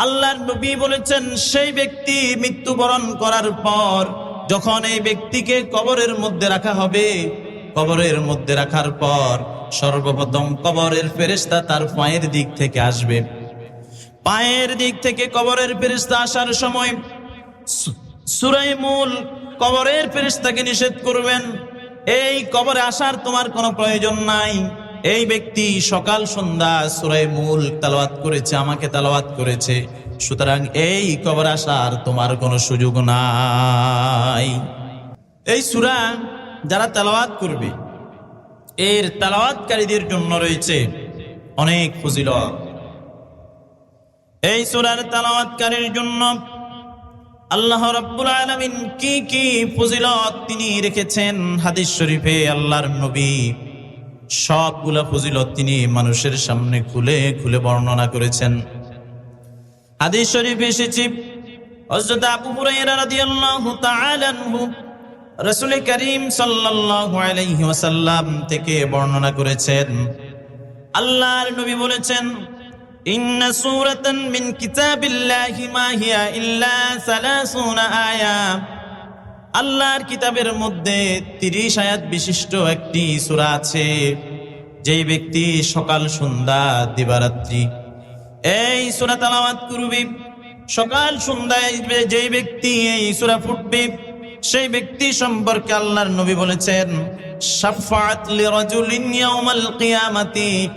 আল্লাহর নবী বলেছেন, সেই ব্যক্তি মৃত্যুবরণ করার পর যখন এই ব্যক্তিকে কবরের মধ্যে রাখা হবে, কবরের মধ্যে রাখার পর সর্বপ্রথম কবরের ফেরেশতা তার পায়ের দিক থেকে আসবে। পায়ের দিক থেকে কবরের ফেরিস্তা আসার সময় সু- সুরাই মূল কবরের ফেরিস্তাকে নিষেধ করবেন, এই কবরে আসার তোমার কোনো প্রয়োজন নাই। এই ব্যক্তি সকাল সন্ধ্যা সুরাই মূল তালাওয়াত করেছে, আমাকে তালাওয়াত করেছে। সুতরাং এই কবর আসার তোমার কোনো সুযোগ নাই। এই সুরা যারা তালাওয়াত করবে, এর তালাওয়াতকারীদের জন্য রয়েছে অনেক ফজিলত। এই সুরার তালাওয়াতকারীর জন্য আল্লাহ রাব্বুল আলামিন কি কি ফজিলত তিনি রেখেছেন হাদিস শরীফে আল্লাহর নবী? সবগুলা ফজিলত তিনি মানুষের সামনে খুলে খুলে বর্ণনা করেছেন। হাদিস শরীফে এসেছে, হযরত আবু হুরায়রা রাদিয়াল্লাহু তাআলা আনহু রাসূল করিম সাল্লাল্লাহু আলাইহি ওয়াসাল্লাম থেকে বর্ণনা করেছেন। আল্লাহর নবী বলেছেন, ইন্না সূরাতান মিন কিতাবিল্লাহি মা হিয়া ইল্লা সালাসুনা আয়া। আল্লাহর কিতাবের মধ্যে 30 আয়াত বিশিষ্ট একটি সূরা আছে, যেই ব্যক্তি সকাল, সন্ধ্যা, দিবারাত্রি। এই সূরা তেলাওয়াত করবে, সকাল, সন্ধ্যায় যেই ব্যক্তি এই সূরা ফুটবে, সেই ব্যক্তি সম্পর্কে আল্লাহর নবী বলেছেন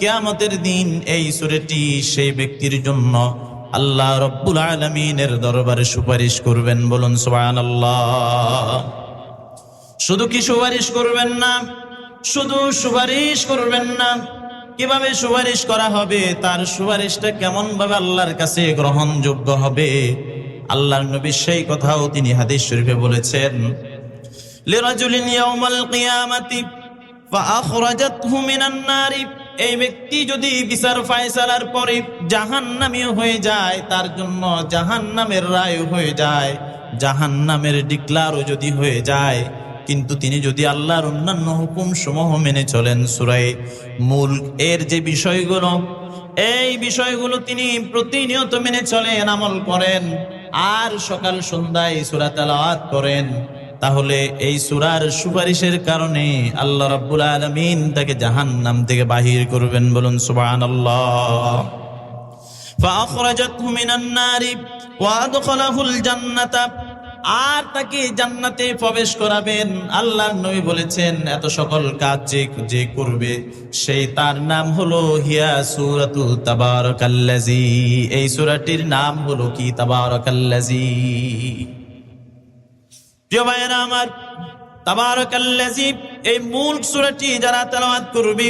কিয়ামতের দিন এই সূরাটি সেই ব্যক্তির জন্য। আল্লাহ রব্বুল আলামিনের দরবারে সুপারিশ করবেন, বলুন সুবহানাল্লাহ। শুধু কি সুপারিশ করবেন না? শুধু সুপারিশ করবেন না। কীভাবে সুপারিশ করা হবে? তার সুপারিশটা কেমন ভাবে আল্লাহর কাছে গ্রহণযোগ্য হবে? আল্লাহর নবী সেই কথাও তিনি হাদিস শরীফে বলেছেন, লিরাজুলিন ইয়াউমাল কিয়ামাতি ফাআখরাজাতহু মিনান নারি এই ব্যক্তি যদি বিচার ফায়সালার পরে জাহান জাহান্নামী হয়ে যায়, তার জন্য জাহান্নামের রায় হয়ে যায়, জাহান্নামের ডিক্লারও যদি হয়ে যায়। কিন্তু তিনি যদি আল্লাহর অন্যান্য হুকুম সমূহ মেনে চলেন সুরাই মূল, এর যে বিষয়গুলো, এই বিষয়গুলো তিনি প্রতিনিয়ত মেনে চলেন, আমল করেন, আর সকাল সন্ধ্যায় সুরা তেলাওয়াত করেন। তাহলে এই সুরার সুপারিশের কারণে আল্লাহ রাব্বুল আলমিন তাকে জাহান্নাম থেকে বাহির করবেন বলুন সুবাহ আর তাকে জান্নাতে প্রবেশ করাবেন। আল্লাহ নবী বলেছেন, এত সকল কাজ যে যে করবে সেই তার নাম হলো হিয়া সুরাতু তাবারকাল্লাজি এই সুরাটির নাম হলো কি? তাবারকাল্লাজি প্রিয় ভাইয়েরা আমার তাবারাকাল্লাজি এই মূল সূরাটি যারা তেলাওয়াত করবে,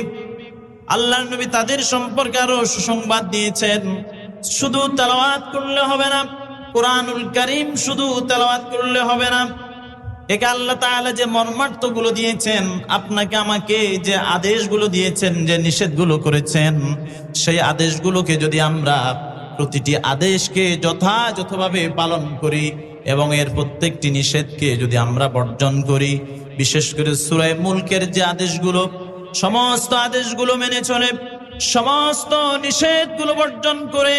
আল্লাহর নবী তাদের সম্পর্কে আরও সুসংবাদ দিয়েছেন। শুধু তেলাওয়াত করলে হবে না, কোরআনুল করিম শুধু তেলাওয়াত করলে হবে না। একে আল্লাহ তাআলা যে মর্মার্থগুলো দিয়েছেন, আপনাকে আমাকে যে আদেশগুলো দিয়েছেন, যে নিষেধগুলো করেছেন, সেই আদেশগুলোকে যদি আমরা প্রতিটি আদেশকে যথাযথভাবে পালন করি এবং এর প্রত্যেকটি নিষেধকে যদি আমরা বর্জন করি, বিশেষ করে সুরায় মুলকের যে আদেশগুলো, সমস্ত আদেশগুলো মেনে চলে, সমস্ত নিষেধগুলো বর্জন করে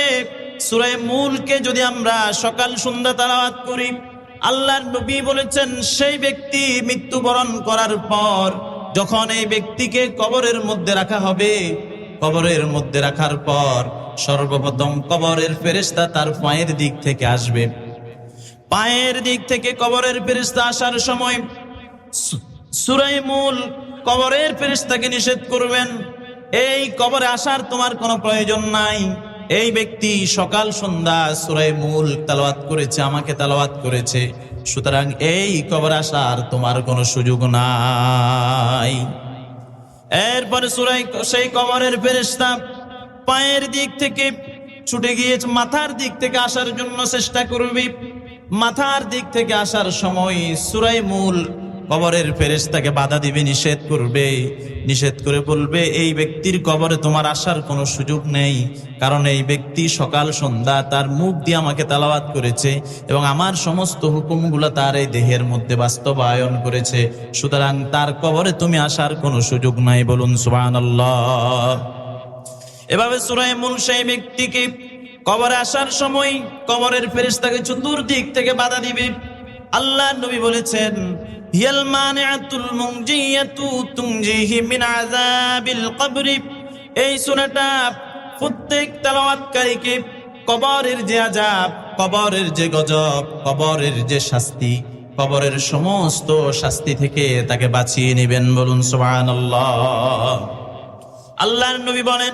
সুরায় মূলকে যদি আমরা সকাল সন্ধ্যা তালাওয়াত করি আল্লাহর নবী বলেছেন, সেই ব্যক্তি মৃত্যুবরণ করার পর যখন এই ব্যক্তিকে কবরের মধ্যে রাখা হবে, কবরের মধ্যে রাখার পর সর্বপ্রথম কবরের ফেরেশতা তার পায়ের দিক থেকে আসবে। পায়ের দিক থেকে কবরের ফেরেশতা আসার সময় সুরাই মূল কবরের ফেরেশতাকে নিষেধ করবেন, এই কবরে আসার তোমার কোনো প্রয়োজন নাই। এই ব্যক্তি সকাল সন্ধ্যা সুরাই মূল তালাওয়াত করেছে, আমাকে তালাওয়াত করেছে। সুতরাং এই কবর আসার তোমার কোনো সুযোগ নাই। এরপরে সুরাই সেই কবরের ফেরেশতা পায়ের দিক থেকে ছুটে গিয়েছে মাথার দিক থেকে আসার জন্য চেষ্টা করবে। মাথার দিক থেকে আসার সময় সুরাই মূল কবরের ফেরেস তাকে বাধা দিবে, নিষেধ করবে, নিষেধ করে বলবে, এই ব্যক্তির কবরে তোমার আসার কোনো সুযোগ নেই, কারণ এই ব্যক্তি সকাল সন্ধ্যা তার মুখ দিয়ে আমাকে তালাবাত করেছে এবং আমার সমস্ত হুকুমগুলো তার এই দেহের মধ্যে বাস্তবায়ন করেছে। সুতরাং তার কবরে তুমি আসার কোনো সুযোগ নাই। বলুন, সুবহানাল্লাহ। এভাবে সুরায় মূল সেই ব্যক্তিকে কবরে আসার সময় কবরের ফেরেশতাকে চতুর্দিক থেকে বাধা দিবে। আল্লাহ নবী বলেছেন, হিয়াল মানিআতুল মুনজিয়াতু তুনজিহি মিন আযাবিল কবরি। এই সূরাটা প্রত্যেক তেলাওয়াতকারীকে কবরের যে আযাব, কবরের যে গজব, কবরের যে শাস্তি, কবরের সমস্ত শাস্তি থেকে তাকে বাঁচিয়ে নেবেন বলুন সুবহানাল্লাহ। আল্লাহর নবী বলেন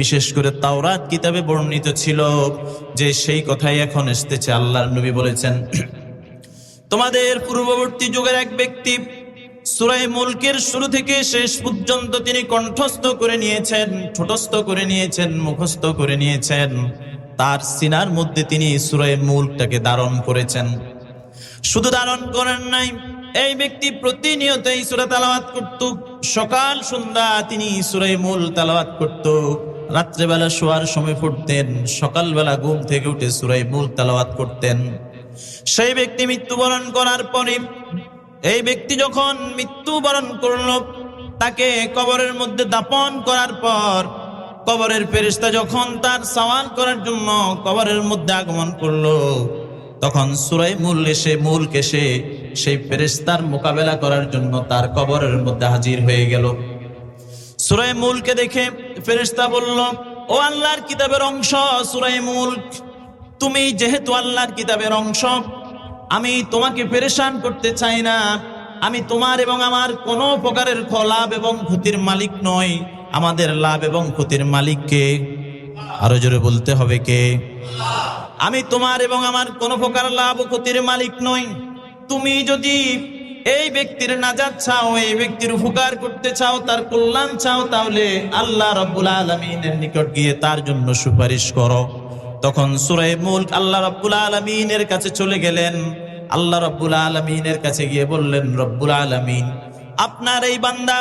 বিশেষ করে তাওরাত কিতাবে বর্ণিত ছিল যে সেই কথাই এখন এসতেছে আল্লাহর নবী বলেছেন, তোমাদের পূর্ববর্তী যুগের এক ব্যক্তি সুরাই মুলকের শুরু থেকে শেষ পর্যন্ত তিনি কণ্ঠস্থ করে নিয়েছেন, ঠোঁটস্থ করে নিয়েছেন, মুখস্থ করে নিয়েছেন। তার সিনার মধ্যে তিনি সুরাই মুলকটাকে ধারণ করেছেন। শুধু ধারণ করেন নাই, এই ব্যক্তি প্রতিনিয়ত সুরা তালাওয়াত করত। সকাল, সন্ধ্যা তিনি সুরাই মূল তালাওয়াত করত। রাত্রেবেলা শোয়ার সময় পড়তেন, সকালবেলা ঘুম থেকে উঠে সুরাই মূল তালাওয়াত করতেন। সেই ব্যক্তি মৃত্যুবরণ করার পরে, এই ব্যক্তি যখন মৃত্যুবরণ করল, তাকে কবরের মধ্যে দাপন করার পর, কবরের ফেরিস্তা যখন তার সওয়াল করার জন্য কবরের মধ্যে আগমন করল, তখন সুরাই মূল এসে মূল কেসে সেই ফেরেস্তার মোকাবেলা করার জন্য তার কবরের মধ্যে হাজির হয়ে গেল। সুরাই মূলকে দেখে ফেরেস্তা বলল, ও আল্লাহর কিতাবের অংশ সুরাই মুলক, তুমি যেহেতু আল্লাহর কিতাবের অংশ, আমি তোমাকে পেরেশান করতে চাই না। আমি তোমার এবং আমার কোনো প্রকারের লাভ এবং ক্ষতির মালিক নয় আমাদের লাভ এবং ক্ষতির মালিককে। আরও জোরে বলতে হবে কে? আমি তোমার এবং আমার কোনো প্রকার লাভ ও ক্ষতির মালিক নই। তুমি যদি এই ব্যক্তির নাজাত চাও, এই ব্যক্তির উপকার করতে চাও, তার কল্যাণ চাও, তাহলে আল্লাহ রব্বুল আলমিনের নিকট গিয়ে তার জন্য সুপারিশ করো। তখন সুরাই মুল্ক আল্লাহ রব্বুল আলমিনের কাছে চলে গেলেন। আল্লাহ রব্বুল আলমিনের কাছে গিয়ে বললেন, রব্বুল আলমিন, আপনার এই বান্দা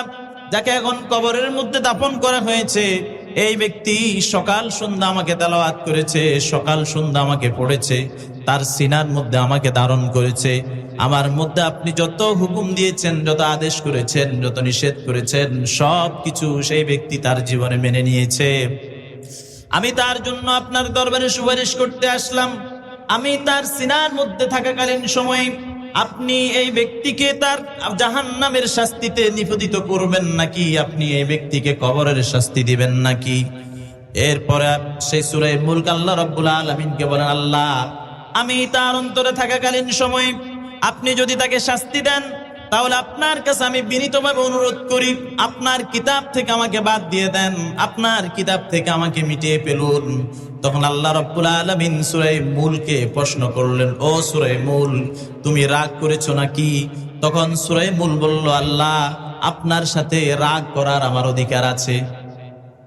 যাকে এখন কবরের মধ্যে দাপন করা হয়েছে, এই ব্যক্তি সকাল সন্ধ্যা আমাকে তেলাওয়াত করেছে, সকাল সন্ধ্যা আমাকে পড়েছে, তার সিনার মধ্যে আমাকে ধারণ করেছে আমার মধ্যে আপনি যত হুকুম দিয়েছেন, যত আদেশ করেছেন, যত নিষেধ করেছেন সব কিছু সেই ব্যক্তি তার জীবনে মেনে নিয়েছে। আমি তার জন্য আপনার দরবারে সুপারিশ করতে আসলাম। আমি তার সিনার মধ্যে থাকাকালীন সময়ে আপনি এই ব্যক্তিকে তার জাহান্নামের শাস্তিতে নিপতিত করবেন নাকি? আপনি এই ব্যক্তিকে কবরের শাস্তি দিবেন নাকি? এরপরে সেই সুরে মুলক আল্লাহ রব্বুল আলমিনকে বলেন, আল্লাহ, আমি তার অন্তরে থাকাকালীন সময় আপনি যদি তাকে শাস্তি দেন, তাহলে আপনার কাছে আমি বিনীতভাবে অনুরোধ করি, আপনার কিতাব থেকে আমাকে বাদ দিয়ে দেন, আপনার কিতাব থেকে আমাকে মিটিয়ে ফেলুন। তখন আল্লাহ রব্বুল আলমিন সুরাই মূলকে প্রশ্ন করলেন, ও সুরাই মূল, তুমি রাগ করেছ নাকি? তখন সুরাই মূল বলল, আল্লাহ, আপনার সাথে রাগ করার আমার অধিকার আছে।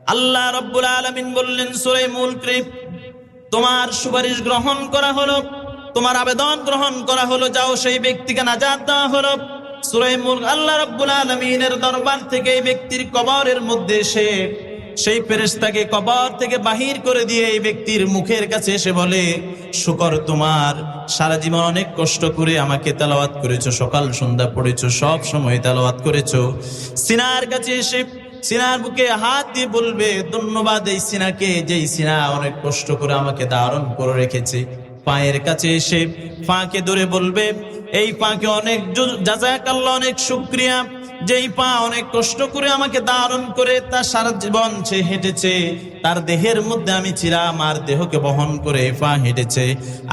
আল্লাহ রব্বুল আলমিন বললেন সুরাই মূলকে তোমার সুপারিশ গ্রহণ করা হলো। তোমার আবেদন গ্রহণ করা হলো, যাও সেই ব্যক্তিকে নাজাত দেওয়া হলো। সুরাই মুলক আল্লাহ রব্বুল আলমিনের দরবার থেকে এই ব্যক্তির কবরের মধ্যে এসে, সেই ফেরেশতাকে কবর থেকে বাহির করে দিয়ে এই ব্যক্তির মুখের কাছে এসে বলে, শুকর তোমার, সারা জীবন অনেক কষ্ট করে আমাকে তেলাওয়াত করেছ, সকাল সন্ধ্যা পড়েছো, সব সময় তেলাওয়াত করেছ। সিনার কাছে এসে, সিনার বুকে হাত দিয়ে বলবে, ধন্যবাদ এই সিনাকে, যেই সিনা অনেক কষ্ট করে আমাকে ধারণ করে রেখেছে। পায়ের কাছে এসে পাকে ধরে বলবে, এই পাকে অনেক যাজাক আল্লাহ অনেক শুক্রিয়া। যেই পা অনেক কষ্ট করে আমাকে ধারণ করে, তার সারা জীবন সে হেঁটেছে। তার দেহের মধ্যে আমি ছিলাম আর দেহকে বহন করে পা হেঁটেছে।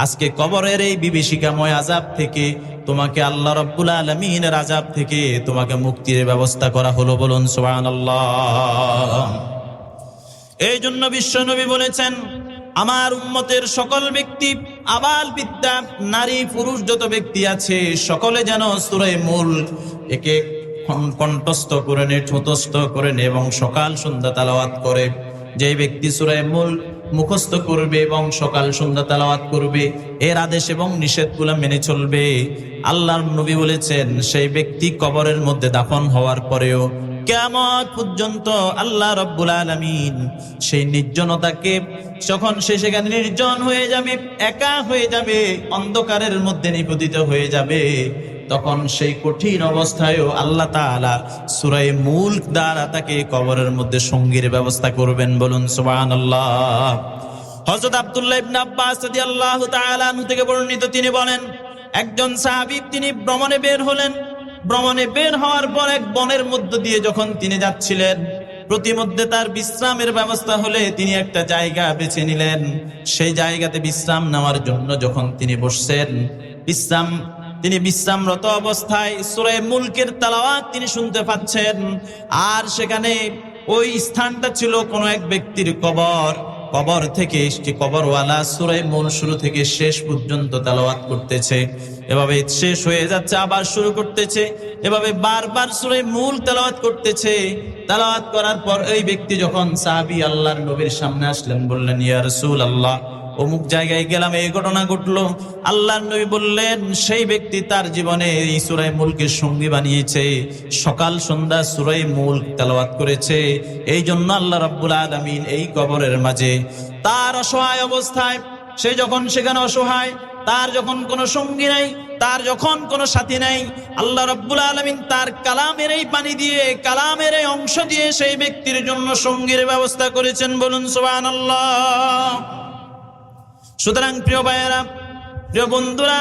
আজকে কবরের এই বিভীষিকাময় আজাব থেকে তোমাকে আল্লাহ রব্বুল আলমিনের আজাব থেকে তোমাকে মুক্তির ব্যবস্থা করা হলো বলুন সোহান এই জন্য বিশ্বনবী বলেছেন, আমার উম্মতের সকল ব্যক্তি আবাল বিদ্যা, নারী, পুরুষ যত ব্যক্তি আছে, সকলে যেন সুরে মূল একে কণ্ঠস্থ করে নে ঠোঁতস্থ করে নে এবং সকাল সন্ধ্যা তালাওয়াত করে। যে ব্যক্তি সুরায় মূল মুখস্থ করবে এবং সকাল সন্ধ্যা তেলাওয়াত করবে, এর আদেশ এবং নিষেধগুলো মেনে চলবে। আল্লাহর নবী বলেছেন, সেই ব্যক্তি কবরের মধ্যে দাফন হওয়ার পরেও কেমন পর্যন্ত আল্লাহ রব্বুল আলমিন সেই নির্জনতাকে যখন সে সেখানে নির্জন হয়ে যাবে, একা হয়ে যাবে, অন্ধকারের মধ্যে নিপতিত হয়ে যাবে, তখন সেই কঠিন অবস্থায়ও আল্লাহ তাআলা সুরাই মুল্ক দ্বারা তাকে কবরের মধ্যে সঙ্গীর ব্যবস্থা করবেন বলুন সুবহানাল্লাহ। হযরত আব্দুল্লাহ ইবনে আব্বাস রাদিয়াল্লাহু তাআলা থেকে বর্ণিত তিনি বলেন, একজন সাহাবী তিনি ভ্রমণে বের হলেন ভ্রমণে বের হওয়ার পর এক বনের মধ্য দিয়ে যখন তিনি যাচ্ছিলেন, প্রতিমধ্যে তার বিশ্রামের ব্যবস্থা হলে তিনি একটা জায়গা বেছে নিলেন। সেই জায়গাতে বিশ্রাম নেওয়ার জন্য যখন তিনি বসছেন, বিশ্রাম, তিনি বিশ্রামরত অবস্থায় সুরে মুলকের তালাওয়াত তিনি শুনতে পাচ্ছেন। আর সেখানে ওই স্থানটা ছিল কোনো এক ব্যক্তির কবর। কবর থেকে একটি কবরওয়ালা সুরাই মন শুরু থেকে শেষ পর্যন্ত তেলাওয়াত করতেছে। এভাবে শেষ হয়ে যাচ্ছে, আবার শুরু করতেছে। এভাবে বারবার সুরে মূল তেলাওয়াত করতেছে। তেলাওয়াত করার পর এই ব্যক্তি যখন সাহাবি আল্লাহর নবীর সামনে আসলেন, বললেন, ইয়া রাসূলুল্লাহ আল্লাহ অমুক জায়গায় গেলাম, এই ঘটনা ঘটলো। আল্লাহ নবী বললেন, সেই ব্যক্তি তার জীবনে এই সুরাই মুলকের সঙ্গী বানিয়েছে। সকাল, সন্ধ্যা সুরাই মুলক তেলাওয়াত করেছে। এই জন্য আল্লাহ রাব্বুল আলামিন এই কবরের মাঝে তার অসহায় অবস্থায়, সে যখন সেখানে অসহায়, তার যখন কোনো সঙ্গী নাই, তার যখন কোনো সাথী নাই, আল্লাহ রব্বুল আলমিন তার কালামের এই পানি দিয়ে, কালামের এই অংশ দিয়ে সেই ব্যক্তির জন্য সঙ্গীর ব্যবস্থা করেছেন বলুন সোহান আল্লাহ সুতরাং প্রিয় ভাইয়েরা, প্রিয় বন্ধুরা,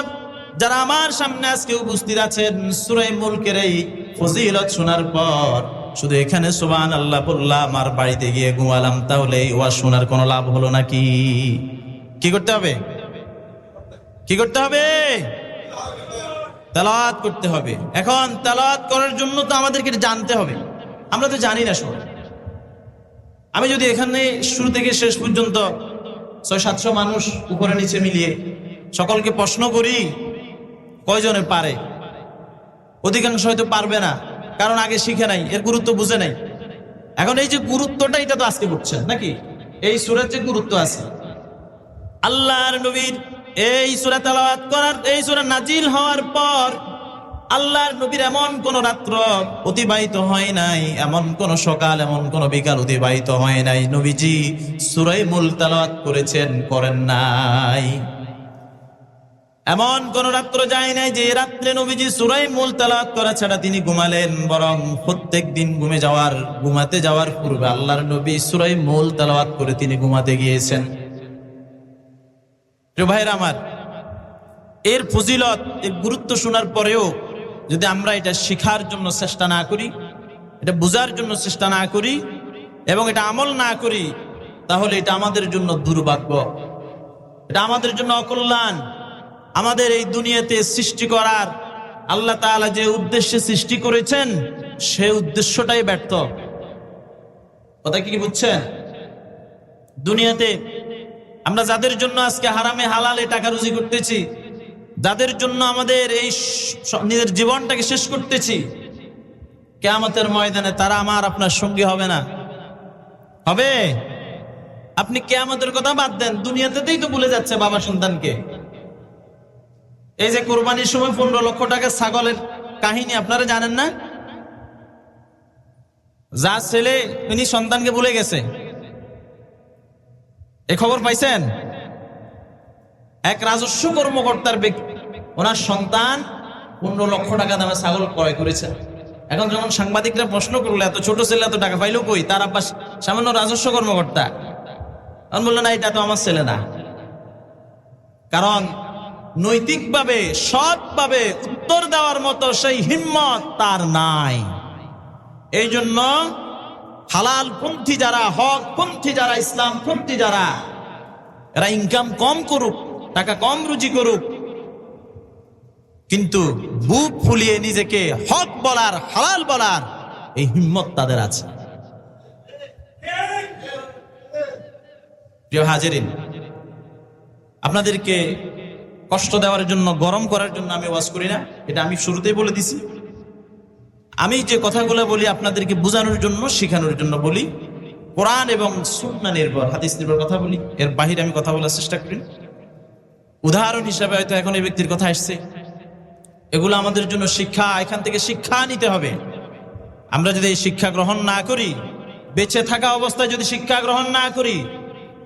যারা আমার সামনে আজকে উপস্থিত আছেন সুরাই মুলকের এই ফজিলত শোনার পর শুধু এখানে সুবান আল্লাহ বললাম আমার বাড়িতে গিয়ে ঘুমালাম, তাহলে ওয়াজ শোনার কোনো লাভ হলো নাকি? কি করতে হবে? কি করতে হবে? তালাওয়াত করতে হবে। এখন তালাওয়াত করার জন্য তো আমাদেরকে জানতে হবে। আমরা তো জানি না সবাই আমি যদি এখানে শুরু থেকে শেষ পর্যন্ত ছয় সাতশো মানুষ উপরে নিচে মিলিয়ে। সকলকে প্রশ্ন করি, কয়জনে পারে? অধিকাংশ হয়তো পারবে না, কারণ আগে শিখে নাই, এর গুরুত্ব বুঝে নাই। এখন এই যে গুরুত্বটা, এটা তো আজকে বুঝছেন নাকি? এই সুরের যে গুরুত্ব আছে। আল্লাহর নবীর এই সুরা তেলাওয়াত করার, এই সুরা নাজিল হওয়ার পর আল্লাহর নবীর এমন কোন রাত্র অতিবাহিত হয় নাই, এমন কোন সকাল, এমন কোন বিকাল অতিবাহিত হয় নাই। নবীজি সুরাই মূল তেলাওয়াত করেছেন, করেন নাই। এমন কোন রাত্র যায় নাই যে রাত্রে নবীজি সুরাই মূল তেলাওয়াত করা ছাড়া তিনি ঘুমালেন, বরং প্রত্যেক দিন ঘুমে যাওয়ার, ঘুমাতে যাওয়ার পূর্বে আল্লাহর নবী সুরাই মূল তেলাওয়াত করে তিনি ঘুমাতে গিয়েছেন। ভাইয়ের আমার, এর ফজিলত, এর গুরুত্ব শোনার পরেও যদি আমরা এটা শিখার জন্য চেষ্টা না করি, এটা বোঝার জন্য চেষ্টা না করি, এবং এটা আমল না করি, তাহলে এটা আমাদের জন্য দুর্ভাগ্য। এটা আমাদের জন্য অকল্যাণ। আমাদের এই দুনিয়াতে সৃষ্টি করার আল্লাহ তাআলা যে উদ্দেশ্যে সৃষ্টি করেছেন, সে উদ্দেশ্যটাই ব্যর্থ। কথা কি বুঝছেন? দুনিয়াতে আমরা যাদের জন্য আজকে হারামে, হালালে টাকা রুজি করতেছি যাদের জন্য আমাদের এই নিজের জীবনটাকে শেষ করতেছি, কেয়ামতের ময়দানে তারা আমার আপনার সঙ্গী হবে না। হবে? আপনি কেয়ামতের কথা বাদ দেন দুনিয়াতেই তো ভুলে যাচ্ছে বাবা সন্তানকে। এই যে কোরবানির সময় পনেরো লক্ষ টাকা ছাগলের কাহিনী আপনারা জানেন না? যা ছেলে উনি সন্তানকে ভুলে গেছে। এ খবর পাইছেন? এক রাজস্ব কর্মকর্তার ব্যক্তি। ওনার সন্তান পনেরো লক্ষ টাকা দামে ছাগল ক্রয় করেছে। এখন যখন সাংবাদিকরা প্রশ্ন করল, এত ছোট ছেলে, এত টাকা পাইলো কই? তার আব্বা সামান্য রাজস্ব কর্মকর্তা। তখন বলল না, এটা তো আমার ছেলে না। কারণ নৈতিকভাবে, সৎভাবে উত্তর দেওয়ার মতো সেই হিম্মত তার নাই। এই জন্য হালাল পন্থী যারা, হক পন্থী যারা, ইসলাম পন্থী যারা, এরা ইনকাম কম করুক। টাকা কম রুজি করুক। কিন্তু বুক ফুলিয়ে নিজেকে হক বলার, হালাল বলার এই হিম্মত তাদের আছে। প্রিয় আপনাদেরকে কষ্ট দেওয়ার জন্য, গরম করার জন্য আমি ওয়াজ করি না। এটা আমি শুরুতেই বলে দিছি। আমি যে কথাগুলো বলি আপনাদেরকে বোঝানোর জন্য, শেখানোর জন্য বলি। কোরআন এবং সুন্না নির্ভর, হাদিস নির্ভর কথা বলি। এর বাহিরে আমি কথা বলার চেষ্টা করি। না। উদাহরণ হিসাবে হয়তো এখন এই ব্যক্তির কথা আসছে এগুলো আমাদের জন্য শিক্ষা, এখান থেকে শিক্ষা নিতে হবে। আমরা যদি এই শিক্ষা গ্রহণ না করি, বেঁচে থাকা অবস্থায় যদি শিক্ষা গ্রহণ না করি,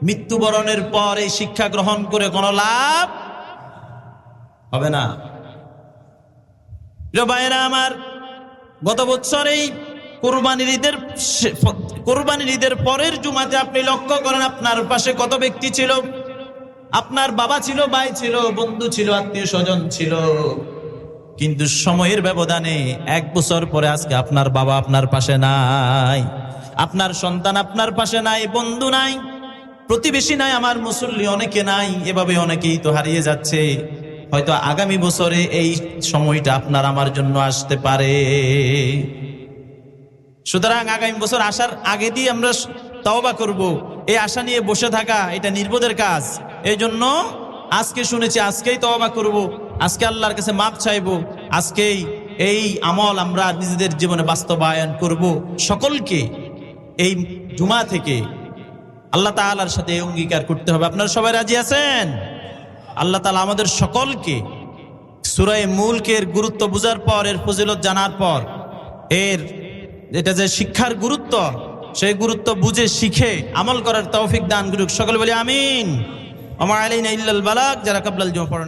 মৃত্যুবরণের পর এই শিক্ষা গ্রহণ করে কোনো লাভ হবে না। ভাইয়েরা আমার, গত বছর এই কোরবানির ঈদের কোরবানির ঈদের পরের জুমাতে আপনি লক্ষ্য করেন আপনার পাশে কত ব্যক্তি ছিল? আপনার বাবা ছিল, ভাই ছিল, বন্ধু ছিল, আত্মীয় স্বজন ছিল। কিন্তু সময়ের ব্যবধানে এক বছর পরে আজকে আপনার বাবা আপনার পাশে নাই। আপনার সন্তান আপনার পাশে নাই, বন্ধু নাই, প্রতিবেশী নাই, আমার মুসল্লি অনেকে নাই, এভাবে অনেকেই তো হারিয়ে যাচ্ছে। হয়তো আগামী বছরে এই সময়টা আপনার আমার জন্য আসতে পারে। সুতরাং আগামী বছর আসার আগে দিয়ে আমরা তওবা করব। এই আশা নিয়ে বসে থাকা, এটা নির্বোধের কাজ। এই জন্য আজকে শুনেছি, আজকেই তওবা করব। আজকে আল্লাহর কাছে মাপ চাইব। আজকেই এই আমল আমরা নিজেদের জীবনে বাস্তবায়ন করব। সকলকে এই জুমা থেকে আল্লাহ তাআলার সাথে অঙ্গীকার করতে হবে। আপনারা সবাই রাজি আছেন? আল্লাহ তাআলা আমাদের সকলকে সুরায় মুলকের গুরুত্ব বুঝার পর, এর ফজিলত জানার পর, এর এটা যে শিক্ষার গুরুত্ব সেই গুরুত্ব বুঝে শিখে আমল করার তৌফিক দান করুক। সকলে বলি আমিন। আমার আলীন ইল্লাল বালাক যারা কাবলাল জমা